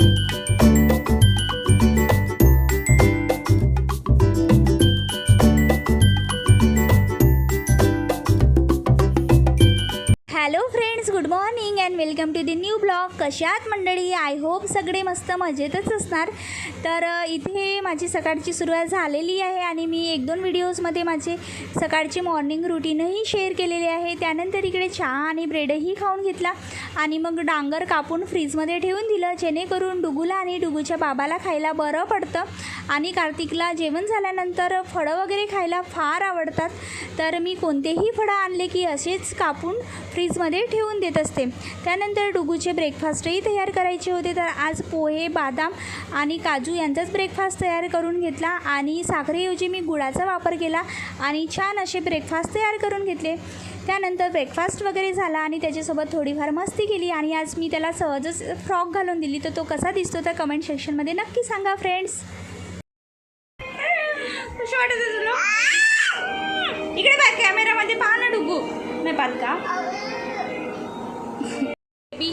you. Friends good morning and welcome to the new blog कशात मंडळी? I hope सगळे मस्त मजेतच असणार. तर इथे माझी सकाळची सुरुवात झालेली आहे आणि मी एक दोन व्हिडिओजमध्ये माझे सकाळची मॉर्निंग रुटीनही शेअर केलेले आहे. त्यानंतर इकडे चहा आणि ब्रेडही खाऊन घेतला आणि मग डांगर कापून फ्रीजमध्ये ठेवून दिलं जेणेकरून डुगूला आणि डुगूच्या बाबाला खायला बरं पडतं. आणि कार्तिकला जेवण झाल्यानंतर फळं वगैरे खायला फार आवडतात. तर मी कोणतेही फळं आणले की असेच कापून फ्रीजमध्ये ठेवून देत असते. त्यानंतर डुगूचे ब्रेकफास्टही तयार करायचे होते. तर आज पोहे बदाम आणि काजू यांचाच ब्रेकफास्ट तयार करून घेतला आणि साखरेऐवजी मी गुळाचा वापर केला आणि छान असे ब्रेकफास्ट तयार करून घेतले. त्यानंतर ब्रेकफास्ट वगैरे झाला आणि त्याच्यासोबत थोडीफार मस्ती केली आणि आज मी त्याला सहजच फ्रॉक घालून दिली. तर तो कसा दिसतो तर कमेंट सेक्शनमध्ये नक्की सांगा फ्रेंड्स कशी वाटत तुला? इकडे बघ कॅमेरामध्ये पहा ना डुगू. नाही पाहत का? बेबी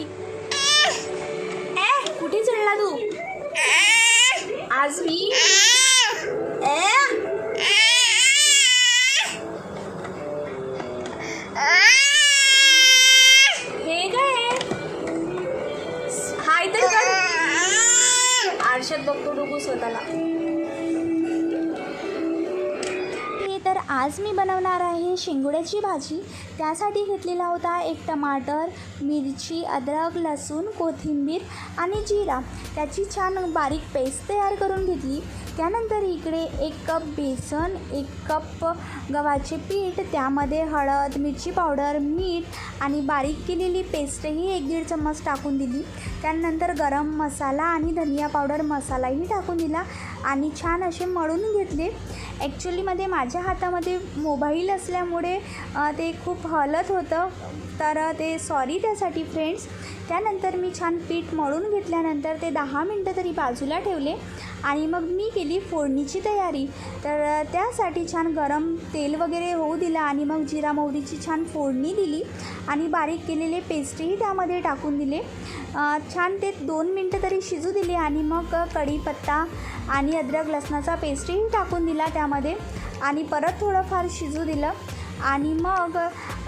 ए कुठे चढला तू? आज मी ए. हे काय? हाय तर आरशात बघतो डुगू स्वतःला. आज मी बनवणार आहे शेंगुड्याची भाजी. त्यासाठी घेतलेला होता एक टमाटर मिरची अद्रक लसूण कोथिंबीर आणि जिरा. त्याची छान बारीक पेस्ट तयार करून घेतली. त्यानंतर इकडे एक कप बेसन एक कप गव्हाचे पीठ त्यामध्ये हळद मिरची पावडर मीठ आणि बारीक केलेली पेस्टही एक दीड चम्मच टाकून दिली. त्यानंतर गरम मसाला आणि धनिया पावडर मसालाही टाकून दिला आणि छान असे मळून घेतले. ॲक्च्युलीमध्ये माझ्या हातामध्ये ते मोबाईल असल्यामुळे ते खूप हलत होतं. तर ते सॉरी त्यासाठी फ्रेंड्स त्यानंतर मी छान पीठ मळून घेतल्यानंतर ते दहा मिनटं तरी बाजूला ठेवले आणि मग मी केली फोडणीची तयारी. तर त्यासाठी छान गरम तेल वगैरे होऊ दिलं आणि मग जिरा मोहरीची छान फोडणी दिली आणि बारीक केलेले पेस्टही त्यामध्ये टाकून दिले. छान ते दोन मिनटं तरी शिजू दिले आणि मग कढीपत्ता आणि अद्रक लसणाचा पेस्टही टाकून दिला त्यामध्ये. आणि परत थोडंफार शिजू दिलं. आणि मग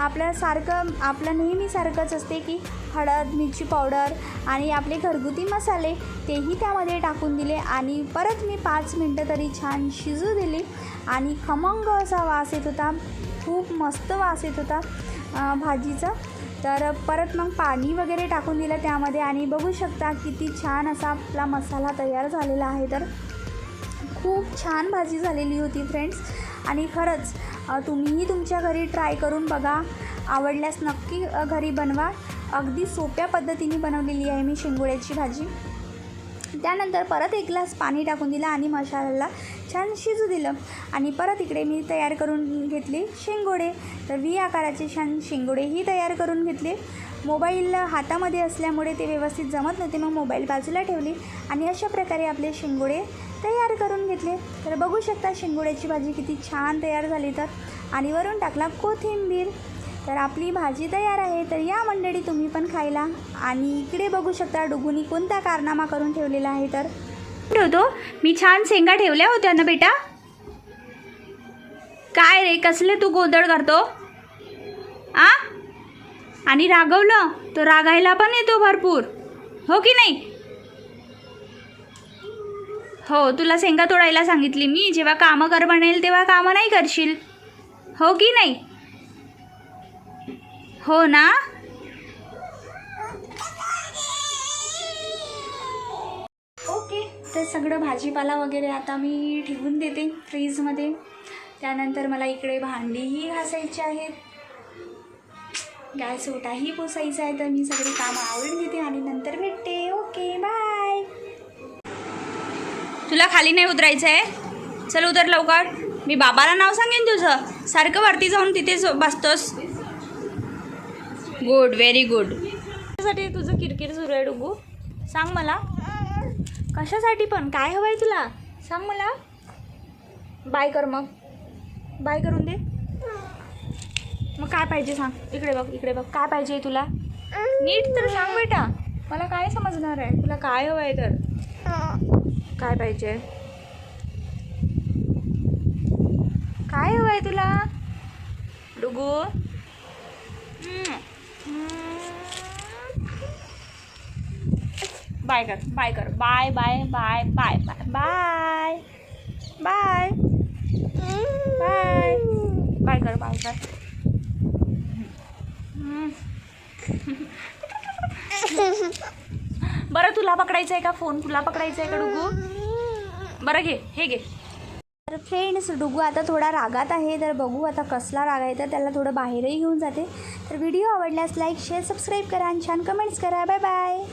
आपल्या सारखं आपलं नेहमीसारखंच असते की हळद मिरची पावडर आणि आपले घरगुती मसाले तेही त्यामध्ये टाकून दिले. आणि परत मी पाच मिनटं तरी छान शिजू दिली. आणि खमंग असा वास येत होता. खूप मस्त वास येत होता भाजीचा. तर परत मग पाणी वगैरे टाकून दिलं त्यामध्ये. आणि बघू शकता किती छान असा आपला मसाला तयार झालेला आहे. तर खूप छान भाजी झालेली होती फ्रेंड्स आणि खरंच तुम्हीही तुमच्या घरी ट्राय करून बघा. आवडल्यास नक्की घरी बनवा. अगदी सोप्या पद्धतीने बनवलेली आहे मी शेंगोळ्याची भाजी. त्यानंतर परत एक ग्लास पाणी टाकून दिलं आणि मसाल्याला छान शिजू दिलं. आणि परत इकडे मी तयार करून घेतले शेंगोडे तर व्ही आकाराचे छान शेंगोडेही तयार करून घेतले. मोबाईल हातामध्ये असल्यामुळे ते व्यवस्थित जमत नव्हते मग मोबाईल बाजूला ठेवले. आणि अशा प्रकारे आपले शेंगोडे तयार करून घेतले. तर बघू शकता शेंगोड्याची भाजी किती छान तयार झाली तर. आणि वरून टाकला कोथिंबीर. तर आपली भाजी तयार आहे. तर या मंडळी तुम्ही पण खायला. आणि इकडे बघू शकता डुगुनी कोणता कारनामा करून ठेवलेला आहे तर. ठेवतो मी छान शेंगा ठेवल्या होत्या ना बेटा? काय रे कसले तू गोंधळ करतो आ? आणि रागवलं? तो रागायला पण येतो भरपूर. हो की नाही? हो तुला शेंगा तोडायला सांगितली मी. जेव्हा कामं कर बनेल तेव्हा कामं नाही करशील. हो की नाही? हो ना? ओके तर सगळं भाजीपाला वगैरे आता मी ठेवून देते फ्रीजमध्ये. त्यानंतर मला इकडे भांडीही घासायची आहेत गॅस ओटाही पोसायचा आहे तर मी सगळी कामं आवडून घेते आणि नंतर भेटते तुला खाली नाही उतरायचं आहे? चल उतर लवकर. मी बाबाला नाव सांगेन तुझं. सारखं वरती जाऊन तिथेच बसतोस. गुड व्हेरी गुड कशासाठी तुझं किरकिर सुरू आहे डुगू? सांग मला. कशासाठी पण? काय हवं आहे तुला? सांग मला. बाय कर मग. बाय करून दे. मग काय पाहिजे सांग. इकडे बघ इकडे बघ. काय पाहिजे तुला? नीट तर सांग बेटा. मला काय समजणार आहे? तुला काय हवं आहे तर? काय पाहिजे? काय हवं आहे तुला? डुगू? बाय कर बाय कर. Bye bye bye bye bye bye. Bye. Bye. Bye कर बाय कर. बरं तुला पकडायचं आहे का फोन? तुला पकडायचा आहे का डुगू? बरं घे हे घे. तर फ्रेंड्स डुगू आता थोडा रागात आहे तर बघू आता कसला राग आहे तर त्याला थोडं बाहेरही घेऊन जाते. तर व्हिडिओ आवडल्यास लाईक शेअर सबस्क्राईब करा आणि छान कमेंट्स करा. Bye bye